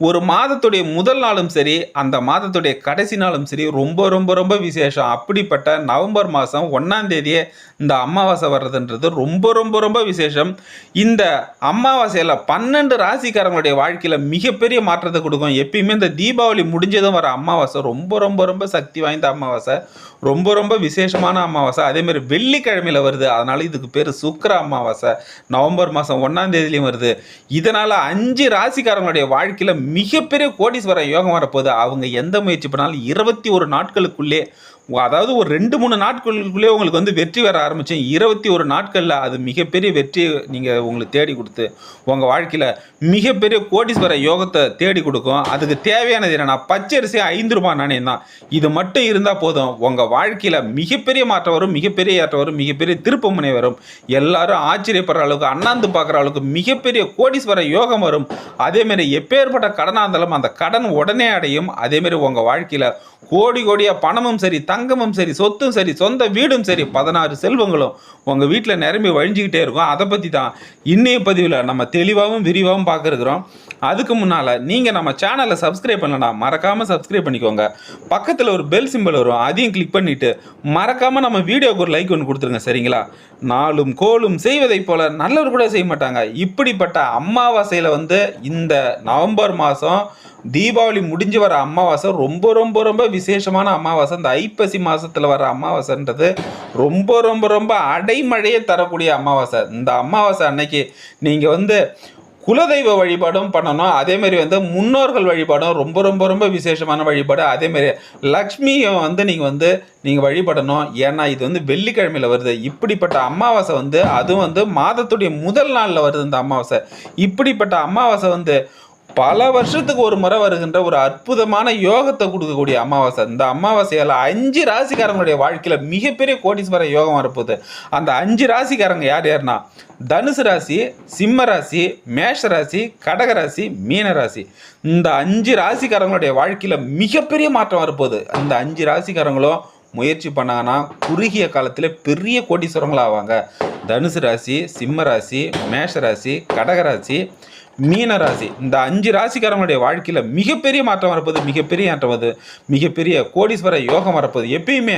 ஒரு மாதத்துடைய முதல் நாளும் சரி அந்த மாதத்துடைய கடைசி நாளும் சரி ரொம்ப ரொம்ப ரொம்ப விசேஷம். அப்படிப்பட்ட நவம்பர் மாதம் ஒன்றாம் தேதியே இந்த அமாவாசை வர்றதுன்றது ரொம்ப ரொம்ப ரொம்ப விசேஷம். இந்த அமாவாசையில் பன்னெண்டு ராசிக்காரங்களுடைய வாழ்க்கையில் மிகப்பெரிய மாற்றத்தை கொடுக்கும். எப்பயுமே இந்த தீபாவளி முடிஞ்சதும் வர அமாவாசை ரொம்ப ரொம்ப ரொம்ப சக்தி வாய்ந்த அமாவாசை. ரொம்ப ரொம்ப விசேஷமான அமாவாசை. அதேமாதிரி வெள்ளிக்கிழமையில் வருது. அதனால இதுக்கு பேர் சுக்கர அமாவாசை. நவம்பர் மாதம் ஒன்றாம் தேதியிலையும் வருது. இதனால் அஞ்சு ராசிக்காரங்களுடைய வாழ்க்கையில் மிகப்பெரிய கோடீஸ்வர யோகம் வரப்போகுது. அவங்க எந்த முயற்சி பண்ணாலும் இருபத்தி ஒரு நாட்களுக்குள்ளே அதாவது ஒரு ரெண்டு மூணு நாட்களுக்குள்ளே உங்களுக்கு வந்து வெற்றி வர ஆரம்பித்தேன் இருபத்தி ஒரு நாட்களில் அது மிகப்பெரிய வெற்றியை நீங்கள் உங்களுக்கு தேடி கொடுத்து உங்கள் வாழ்க்கையில் மிகப்பெரிய கோடீஸ்வர யோகத்தை தேடி கொடுக்கும். அதுக்கு தேவையானது என்னென்னா பச்சரிசி ஐந்து ரூபாய் நாணயம் தான். இது மட்டும் இருந்தால் போதும். உங்கள் வாழ்க்கையில் மிகப்பெரிய மாற்றம் வரும் மிகப்பெரிய ஏற்றம் வரும் மிகப்பெரிய திருப்பமுனை வரும். எல்லாரும் ஆச்சரியப்படுற அளவுக்கு அண்ணாந்து பார்க்குற அளவுக்கு மிகப்பெரிய கோடீஸ்வர யோகம் வரும். அதேமாரி எப்பேற்பட்ட கடனாக இருந்தாலும் அந்த கடன் உடனே அடையும். அதேமாரி உங்கள் வாழ்க்கையில் கோடி கோடியாக பணமும் சரி தங்கமும் சரி சொத்தும் சரி சொந்த வீடும் சரி பதினாறு செல்வங்களும் உங்கள் வீட்டில் நிரம்பி வழிஞ்சிக்கிட்டே இருக்கும். அதை பற்றி தான் இன்னைய பதிவில் நம்ம தெளிவாகவும் விரிவாகவும் பார்க்குறோம் அதுக்கு முன்னால் நீங்கள் நம்ம சேனலை சப்ஸ்கிரைப் பண்ணலன்னா மறக்காமல் சப்ஸ்கிரைப் பண்ணிக்கோங்க. பக்கத்தில் ஒரு பெல் சிம்பிள் வரும். அதையும் கிளிக் பண்ணிவிட்டு மறக்காமல் நம்ம வீடியோக்கு ஒரு லைக் ஒன்று கொடுத்துருங்க சரிங்களா? நாளும் கோலும் செய்வதைப் போல் நல்லவர் கூட செய்ய மாட்டாங்க. இப்படிப்பட்ட அமாவாசையில் வந்து இந்த நவம்பர் மாதம் தீபாவளி முடிஞ்சு வர அமாவாசை ரொம்ப ரொம்ப ரொம்ப விசேஷமான அமாவாசை. இந்த ஐப்பசி மாதத்தில் வர அமாவாசைன்றது ரொம்ப ரொம்ப ரொம்ப அடைமழையே தரக்கூடிய அமாவாசை. இந்த அமாவாசை அன்னைக்கு நீங்கள் வந்து குலதெய்வ வழிபாடும் பண்ணணும். அதேமாரி வந்து முன்னோர்கள் வழிபாடும் ரொம்ப ரொம்ப ரொம்ப விசேஷமான வழிபாடு. அதேமாரி லக்ஷ்மியை வந்து நீங்கள் வந்து நீங்கள் வழிபடணும். ஏன்னா இது வந்து வெள்ளிக்கிழமையில் வருது. இப்படிப்பட்ட அமாவாசை வந்து அதுவும் வந்து மாதத்துடைய முதல் நாளில் வருது இந்த அமாவாசை. இப்படிப்பட்ட அமாவாசை வந்து பல வருஷத்துக்கு ஒரு முறை வருகின்ற ஒரு அற்புதமான யோகத்தை கொடுக்கக்கூடிய அமாவாசை. இந்த அமாவாசையால் அஞ்சு ராசிக்காரங்களுடைய வாழ்க்கையில் மிகப்பெரிய கோடீஸ்வர யோகம் வரப்போகுது. அந்த அஞ்சு ராசிக்காரங்க யார் யாருன்னா தனுசு ராசி சிம்ம ராசி மேஷ ராசி கடக ராசி மீன ராசி. இந்த அஞ்சு ராசிக்காரங்களுடைய வாழ்க்கையில் மிகப்பெரிய மாற்றம் வரப்போகுது. அந்த அஞ்சு ராசிக்காரங்களும் முயற்சி பண்ணாங்கன்னா குறுகிய காலத்தில் பெரிய கோடீஸ்வரங்களாவாங்க. தனுசு ராசி சிம்ம ராசி மேஷ ராசி கடகராசி மீன ராசி இந்த அஞ்சு ராசிக்காரங்களுடைய வாழ்க்கையில் மிகப்பெரிய மாற்றம் வரப்போது மிகப்பெரிய மாற்றம் வருது மிகப்பெரிய கோடீஸ்வர யோகம் வரப்போது. எப்பயுமே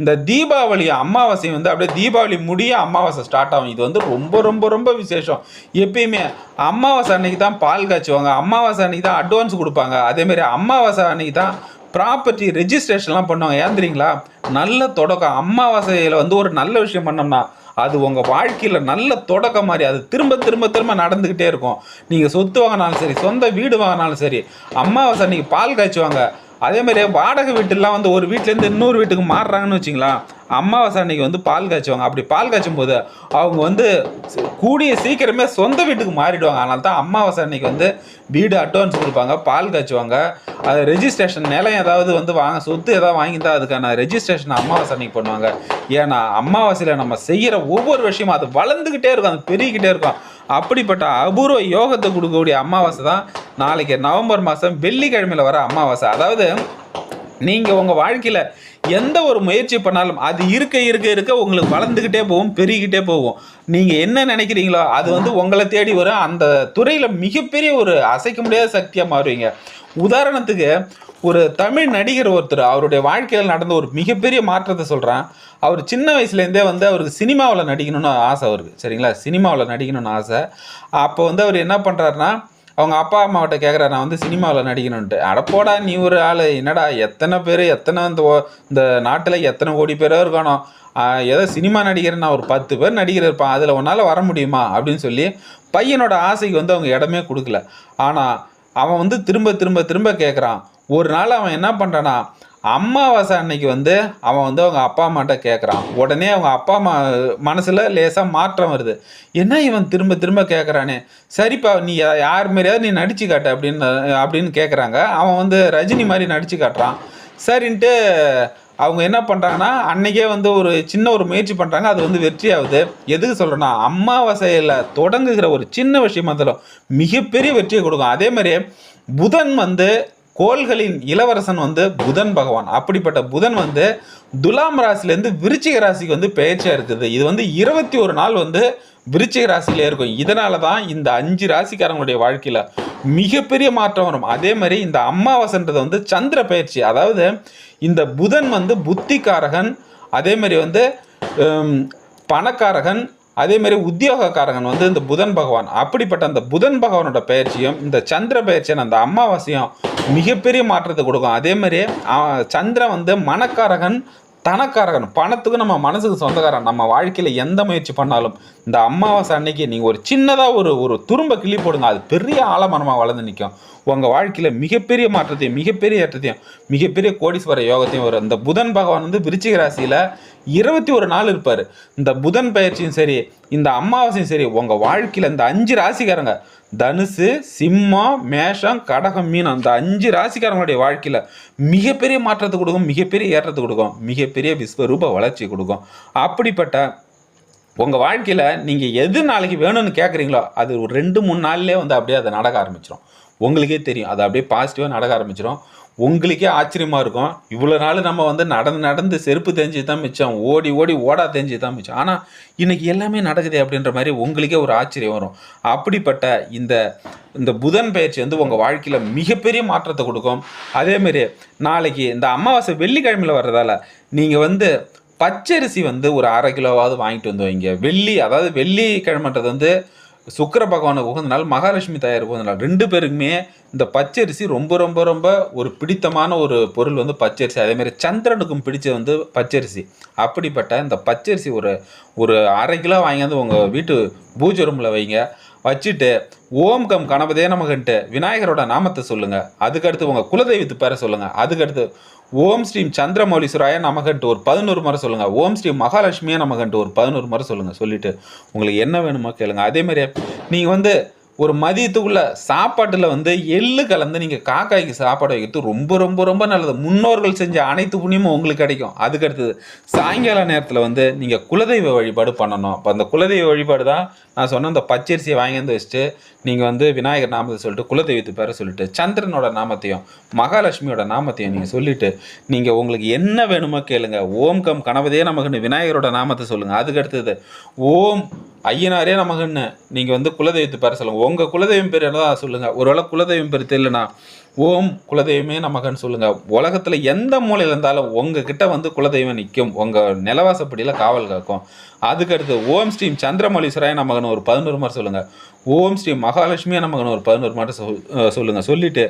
இந்த தீபாவளி அமாவாசை வந்து அப்படியே தீபாவளி முடிய அமாவாசை ஸ்டார்ட் ஆகும். இது வந்து ரொம்ப ரொம்ப ரொம்ப விசேஷம். எப்பயுமே அமாவாசை அன்னைக்கு தான் பால் காய்ச்சுவாங்க. அமாவாசை அன்னைக்கு தான் அட்வான்ஸ் கொடுப்பாங்க. அதேமாரி அமாவாசை அன்னைக்கு தான் ப்ராப்பர்ட்டி ரெஜிஸ்ட்ரேஷன்லாம் பண்ணுவாங்க. ஏன் தெரியுங்களா? நல்ல தொடக்கம். அமாவாசையில் வந்து ஒரு நல்ல விஷயம் பண்ணோம்னா அது உங்கள் வாழ்க்கையில் நல்ல தொடக்கம் மாதிரி. அது திரும்ப திரும்ப திரும்ப நடந்துக்கிட்டே இருக்கும். நீங்கள் சொத்து வாங்கினாலும் சரி சொந்த வீடு வாங்கினாலும் சரி அம்மாவை சார் அன்றைக்கி பால் காய்ச்சுவாங்க. அதே மாதிரி வாடகை வீட்டுலாம் வந்து ஒரு வீட்டிலேருந்து இன்னொரு வீட்டுக்கு மாறுறாங்கன்னு வச்சிங்களா அமாவாசை அன்னைக்கு வந்து பால் காய்ச்சுவாங்க. அப்படி பால் காய்ச்சும் போது அவங்க வந்து கூடிய சீக்கிரமே சொந்த வீட்டுக்கு மாறிடுவாங்க. அதனால தான் அமாவாசை அன்னைக்கு வந்து வீடு அட்வான்ஸ் கொடுப்பாங்க. பால் காய்ச்சுவாங்க. அது ரெஜிஸ்ட்ரேஷன் நிலம் ஏதாவது வந்து வாங்க சொத்து ஏதாவது வாங்கியிருந்தா அதுக்கான ரெஜிஸ்ட்ரேஷன் அமாவாசை அன்னைக்கு பண்ணுவாங்க. ஏன்னா அமாவாசையில் நம்ம செய்கிற ஒவ்வொரு விஷயமும் அது வளர்ந்துக்கிட்டே இருக்கும். அது பெருகிக்கிட்டே இருக்கும். அப்படிப்பட்ட அபூர்வ யோகத்தை கொடுக்கக்கூடிய அமாவாசை தான் நாளைக்கு நவம்பர் மாதம் வெள்ளிக்கிழமையில் வர அமாவாசை அதாவது நீங்கள் உங்கள் வாழ்க்கையில் எந்த ஒரு முயற்சி பண்ணாலும் அது இருக்க இருக்க இருக்க உங்களுக்கு வளர்ந்துக்கிட்டே போகும் பெருகிக்கிட்டே போகும். நீங்கள் என்ன நினைக்கிறீங்களோ அது வந்து உங்களை தேடி வரும். அந்த துறையில் மிகப்பெரிய ஒரு அசைக்க முடியாத சக்தியாக மாறுவீங்க. உதாரணத்துக்கு ஒரு தமிழ் நடிகர் ஒருத்தர் அவருடைய வாழ்க்கையில் நடந்த ஒரு மிகப்பெரிய மாற்றத்தை சொல்கிறேன் அவர் சின்ன வயசுலேருந்தே வந்து அவருக்கு சினிமாவில் நடிக்கணும்னு ஆசை அவருக்கு. சரிங்களா? சினிமாவில் நடிக்கணும்னு ஆசை. அப்போ வந்து அவர் என்ன பண்ணுறாருன்னா அவங்க அப்பா அம்மாவிட்ட கேட்குறாரு நான் வந்து சினிமாவில் நடிக்கணுன்ட்டு அடப்போடா நீ ஒரு ஆள். என்னடா எத்தனை பேர் எத்தனை இந்த ஓ- இந்த நாட்டில் எத்தனை கோடி பேரோ இருக்கணும். ஏதோ சினிமா நடிகர் நான் ஒரு பத்து பேர் நடிகர் இருப்பான். அதில் உன்னால் வர முடியுமா? அப்படின்னு சொல்லி பையனோட ஆசைக்கு வந்து அவங்க இடமே கொடுக்கல. ஆனால் அவன் வந்து திரும்ப திரும்ப திரும்ப கேட்குறான் ஒரு நாள் அவன் என்ன பண்ணுறான்னா அமாவாசை அன்னைக்கு வந்து அவன் வந்து அவங்க அப்பா அம்மாட்ட கேட்குறான் உடனே அவங்க அப்பா அம்மா மனசில் லேசாக மாற்றம் வருது. என்ன இவன் திரும்ப திரும்ப கேட்குறானே சரிப்பா நீ யார் மாதிரியாவது நீ நடிச்சு காட்டு அப்படின்னு அப்படின்னு கேட்குறாங்க அவன் வந்து ரஜினி மாதிரி நடிச்சு காட்டுறான். சரின்ட்டு அவங்க என்ன பண்ணுறாங்கன்னா அன்றைக்கே வந்து ஒரு சின்ன ஒரு முயற்சி பண்ணுறாங்க அது வந்து வெற்றி ஆகுது. எதுக்கு சொல்கிறேன்னா அம்மாவாசையில் தொடங்குகிற ஒரு சின்ன விஷயம் இருந்தாலும் மிகப்பெரிய வெற்றியை கொடுக்கும். அதே மாதிரி புதன் வந்து கோள்களின் இளவரசன் வந்து புதன் பகவான். அப்படிப்பட்ட புதன் வந்து துலாம் ராசிலேருந்து விருச்சிக ராசிக்கு வந்து பெயர்ச்சியாக இருக்குது. இது வந்து இருபத்தி ஒரு நாள் வந்து விருச்சிக ராசியிலே இருக்கும். இதனால தான் இந்த அஞ்சு ராசிக்காரங்களுடைய வாழ்க்கையில் மிகப்பெரிய மாற்றம் வரும். அதே மாதிரி இந்த அம்மாவாசன்றது வந்து சந்திர பயிற்சி அதாவது இந்த புதன் வந்து புத்திக்காரகன் அதே மாதிரி வந்து பணக்காரகன் அதே மாதிரி உத்தியோகக்காரகன் வந்து இந்த புதன் பகவான். அப்படிப்பட்ட அந்த புதன் பகவானோட பயிற்சியும் இந்த சந்திர பயிற்சியும் அந்த அமாவாசையும் மிகப்பெரிய மாற்றத்தை கொடுக்கும். அதே மாதிரி சந்திரன் வந்து மனக்காரகன் தனக்காரகன் பணத்துக்கு நம்ம மனசுக்கு சொந்தக்காரன் நம்ம வாழ்க்கையில் எந்த முயற்சி பண்ணாலும் இந்த அமாவாசை அன்னைக்கு நீங்கள் ஒரு சின்னதாக ஒரு ஒரு துரும்ப கிள்ளி போடுங்க. அது பெரிய ஆலமரமாக வளர்ந்து நிற்கும் உங்கள் வாழ்க்கையில் மிகப்பெரிய மாற்றத்தையும் மிகப்பெரிய ஏற்றத்தையும் மிகப்பெரிய கோடீஸ்வர யோகத்தையும் வரும் இந்த புதன் பகவான் வந்து விருச்சிக ராசியில் இருபத்தி ஒரு நாள் இருப்பார். இந்த புதன் பயிற்சியும் சரி இந்த அமாவாசையும் சரி உங்கள் வாழ்க்கையில் இந்த அஞ்சு ராசிக்காரங்க தனுசு சிம்மம் மேஷம் கடகம் மீன் அந்த அஞ்சு ராசிக்காரங்களுடைய வாழ்க்கையில் மிகப்பெரிய மாற்றத்தை கொடுக்கும் மிகப்பெரிய ஏற்றத்தை கொடுக்கும் மிகப்பெரிய விஸ்வரூப வளர்ச்சி கொடுக்கும். அப்படிப்பட்ட உங்கள் வாழ்க்கையில் நீங்கள் எது நாளைக்கு வேணும்னு கேட்குறீங்களோ அது ஒரு ரெண்டு மூணு நாள்லேயே வந்து அப்படியே அதை நடக்க ஆரம்பிச்சிடும் உங்களுக்கே தெரியும். அது அப்படியே பாசிட்டிவாக நடக்க ஆரம்பிச்சிடும் உங்களுக்கே ஆச்சரியமாக இருக்கும். இவ்வளோ நாள் நம்ம வந்து நடந்து நடந்து செருப்பு தெரிஞ்சு தான் மிச்சம். ஓடி ஓடி ஓடா தெரிஞ்சு தான் மிச்சம். ஆனால் இன்னைக்கு எல்லாமே நடக்குது அப்படின்ற மாதிரி உங்களுக்கே ஒரு ஆச்சரியம் வரும். அப்படிப்பட்ட இந்த இந்த புதன் பயிற்சி வந்து உங்கள் வாழ்க்கையில் மிகப்பெரிய மாற்றத்தை கொடுக்கும். அதேமாரி நாளைக்கு இந்த அமாவாசை வெள்ளிக்கிழமையில் வர்றதால நீங்கள் வந்து பச்சரிசி வந்து ஒரு அரை கிலோவாவது வாங்கிட்டு வந்து வைங்க. வெள்ளி அதாவது வெள்ளிக்கிழமைன்றது வந்து சுக்கிர பகவானுக்கு உகந்த நாள் மகாலட்சுமி தாயார் உகந்த நாள் ரெண்டு பேருக்குமே இந்த பச்சரிசி ரொம்ப ரொம்ப ரொம்ப ஒரு பிடித்தமான ஒரு பொருள் வந்து பச்சரிசி. அதேமாதிரி சந்திரனுக்கும் பிடிச்ச வந்து பச்சரிசி. அப்படிப்பட்ட இந்த பச்சரிசி ஒரு ஒரு அரை கிலோ வாங்கியாந்து உங்கள் வீட்டு பூஜை ரூமில் வைங்க. வச்சுட்டு ஓம் கம் கணபதே நமகன்ட்டு விநாயகரோட நாமத்தை சொல்லுங்கள் அதுக்கடுத்து உங்கள் குலதெய்வத்து பேரை சொல்லுங்கள் அதுக்கடுத்து ஓம் ஸ்ரீம் சந்திரமௌலீஸ்வராய நமகன்ட்டு ஒரு பதினோரு முறை சொல்லுங்கள் ஓம் ஸ்ரீ மகாலட்சுமியை நமகன்ட்டு ஒரு பதினோரு முறை சொல்லுங்கள் சொல்லிட்டு உங்களுக்கு என்ன வேணுமோ கேளுங்க. அதேமாதிரி நீங்கள் வந்து ஒரு மதியத்துக்குள்ள சாப்பாட்டில் வந்து எள்ளு கலந்து நீங்கள் காக்காய்க்கு சாப்பாடு வைக்கிறது ரொம்ப ரொம்ப ரொம்ப நல்லது. முன்னோர்கள் செஞ்ச அனைத்து புண்ணியமும் உங்களுக்கு கிடைக்கும். அதுக்கடுத்தது சாயங்கால நேரத்தில் வந்து நீங்கள் குலதெய்வ வழிபாடு பண்ணணும். அப்போ அந்த குலதெய்வ வழிபாடு தான் நான் சொன்ன அந்த பச்சரிசியை வாங்கி வந்து வச்சுட்டு நீங்கள் வந்து விநாயகர் நாமத்தை சொல்லிட்டு குலதெய்வத்து பேரை சொல்லிட்டு சந்திரனோட நாமத்தையும் மகாலட்சுமியோட நாமத்தையும் நீங்கள் சொல்லிட்டு நீங்கள் உங்களுக்கு என்ன வேணுமோ கேளுங்க. ஓம் கம் கணபதியே நமக்குன்னு விநாயகரோட நாமத்தை சொல்லுங்கள் அதுக்கடுத்தது ஓம் ஐயனாரே நமக்குன்னு நீங்கள் வந்து குலதெய்வத்து பேரை சொல்லுங்கள் உங்கள் குலதெய்வம் பேர் என்ன சொல்லுங்கள் ஒருவேளை குலதெய்வம் பேர் தெரியலனா ஓம் குலதெய்வமே நமக்குன்னு சொல்லுங்கள் உலகத்தில் எந்த மூலையில் இருந்தாலும் உங்ககிட்ட வந்து குலதெய்வம் நிற்கும் உங்கள் நிலவாசப்படியில் காவல் காக்கும். அதுக்கடுத்து ஓம் ஸ்ரீம் சந்திரமௌலீஸ்வராய நமகன் ஒரு பதினோரு மாதிரி சொல்லுங்கள் ஓம் ஸ்ரீ மகாலட்சுமியை நமகன் ஒரு பதினோரு மாதிரி சொல் சொல்லுங்கள் சொல்லிவிட்டு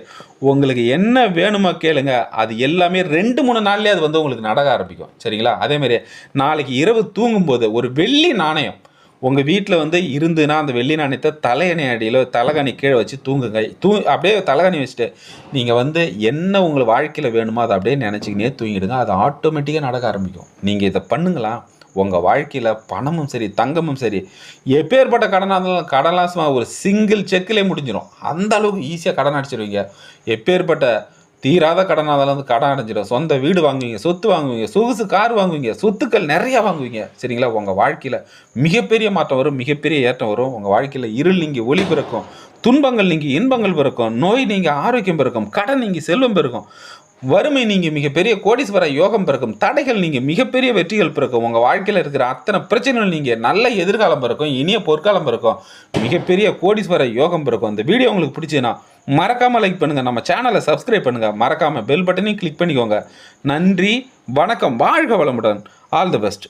உங்களுக்கு என்ன வேணுமோ கேளுங்க. அது எல்லாமே ரெண்டு மூணு நாள்லேயே அது வந்து உங்களுக்கு நடக்க ஆரம்பிக்கும். சரிங்களா? அதேமாதிரி நாளைக்கு இரவு தூங்கும்போது ஒரு வெள்ளி நாணயம் உங்கள் வீட்டில் வந்து இருந்துன்னா அந்த வெள்ளி நாணயத்தை தலையணை அடியில் தலைகணி கீழே வச்சு தூங்குங்க. தூ அப்படியே தலைகணி வச்சுட்டு நீங்கள் வந்து என்ன உங்களை வாழ்க்கையில் வேணுமோ அதை அப்படியே நினச்சிக்கினே தூங்கிடுங்க. அது ஆட்டோமேட்டிக்காக நடக்க ஆரம்பிக்கும். நீங்கள் இதை பண்ணுங்களா? உங்கள் வாழ்க்கையில் பணமும் சரி தங்கமும் சரி எப்பேற்பட்ட கடனாக இருந்தாலும் கடன்லாம் சும்மா ஒரு சிங்கிள் செக்கிலே முடிஞ்சிடும் அந்த அளவுக்கு ஈஸியாக கடன் அடிச்சிடுவீங்க எப்பேற்பட்ட தீராத கடனாக அதெல்லாம் வந்து கடன் அடைஞ்சிடும். சொந்த வீடு வாங்குவீங்க சொத்து வாங்குவீங்க சொகுசு கார் வாங்குவீங்க சொத்துக்கள் நிறையா வாங்குவீங்க. சரிங்களா? உங்கள் வாழ்க்கையில் மிகப்பெரிய மாற்றம் வரும் மிகப்பெரிய ஏற்றம் வரும். உங்கள் வாழ்க்கையில் இருள் நீங்கள் ஒளி பிறக்கும் துன்பங்கள் நீங்கள் இன்பங்கள் பிறக்கும் நோய் நீங்கள் ஆரோக்கியம் பிறக்கும் கடன் நீங்கள் செல்வம் பிறக்கும் வறுமை நீங்கள் மிகப்பெரிய கோடீஸ்வர யோகம் பிறக்கும் தடைகள் நீங்கள் மிகப்பெரிய வெற்றிகள் பிறக்கும் உங்கள் வாழ்க்கையில் இருக்கிற அத்தனை பிரச்சனைகள் நீங்கள் நல்ல எதிர்காலம் பிறக்கும் இனிய பொற்காலம் பிறக்கும் மிகப்பெரிய கோடீஸ்வர யோகம் பிறக்கும். இந்த வீடியோ உங்களுக்கு பிடிச்சதுன்னா மறக்காமல் லைக் பண்ணுங்கள் நம்ம சேனலை சப்ஸ்கிரைப் பண்ணுங்கள் மறக்காமல் பெல் பட்டனையும் கிளிக் பண்ணிக்கோங்க. நன்றி வணக்கம் வாழ்க வளமுடன். All the best